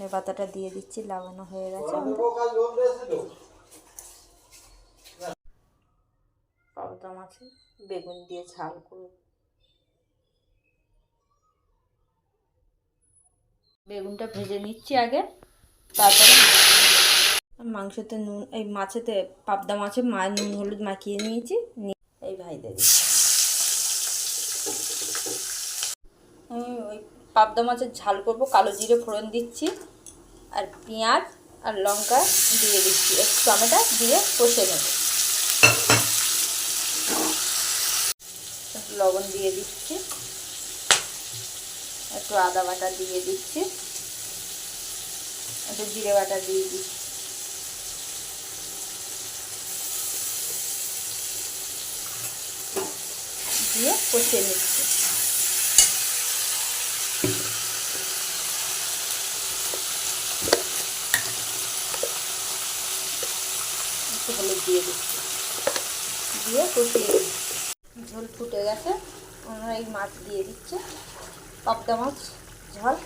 ধনে পাতাটা দিয়ে দিচ্ছি লাগানো হয়ে গেছে। পাবদা মাছে বেগুন দিয়ে ঝাল করে বেগুনটা ভেজে নিচ্ছি আগে তারপরে মাংসতে নুন এই মাছেতে পাবদা মাছে মা নুন হলুদ মাখিয়ে নিয়েছি নিয়ে এই ভাই দিচ্ছি। আমি ওই পাবদা মাছের ঝাল করব কালো জিরে ফোড়ন দিচ্ছি। আর পেঁয়াজ আর লঙ্কা দিয়ে দিচ্ছি। একটু টমেটো দিয়ে কষে নেব। একটু লবণ দিয়ে দিচ্ছি। একটু আদা বাটা দিয়ে দিচ্ছি। একটু জিরে বাটা দিয়ে দিচ্ছি। দিয়ে কষিয়ে নিচ্ছি। একটু হলুদ দিয়ে দিচ্ছি। দিয়ে কষিয়ে ঝোল ফুটে গেছে। ওনারা এই মাছ দিয়ে দিচ্ছে। পাবদা মাছ, ঝাল।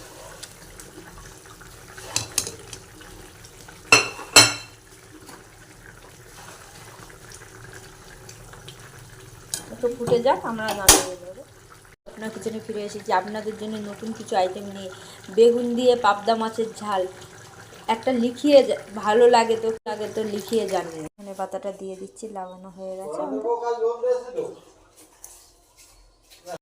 ফুটে যাক, আমরা নামিয়ে নেব। আপনার কিচেনে ফিরে এসেছি। আপনাদের জন্য নতুন কিছু আইটেম নিয়ে। বেগুন দিয়ে পাবদা মাছের ঝাল। একটা লিখিয়ে ভালো লাগে তো লাগে তো লিখিয়ে জানবে ধনে পাতাটা দিয়ে দিচ্ছি, লাগানো হয়ে গেছে।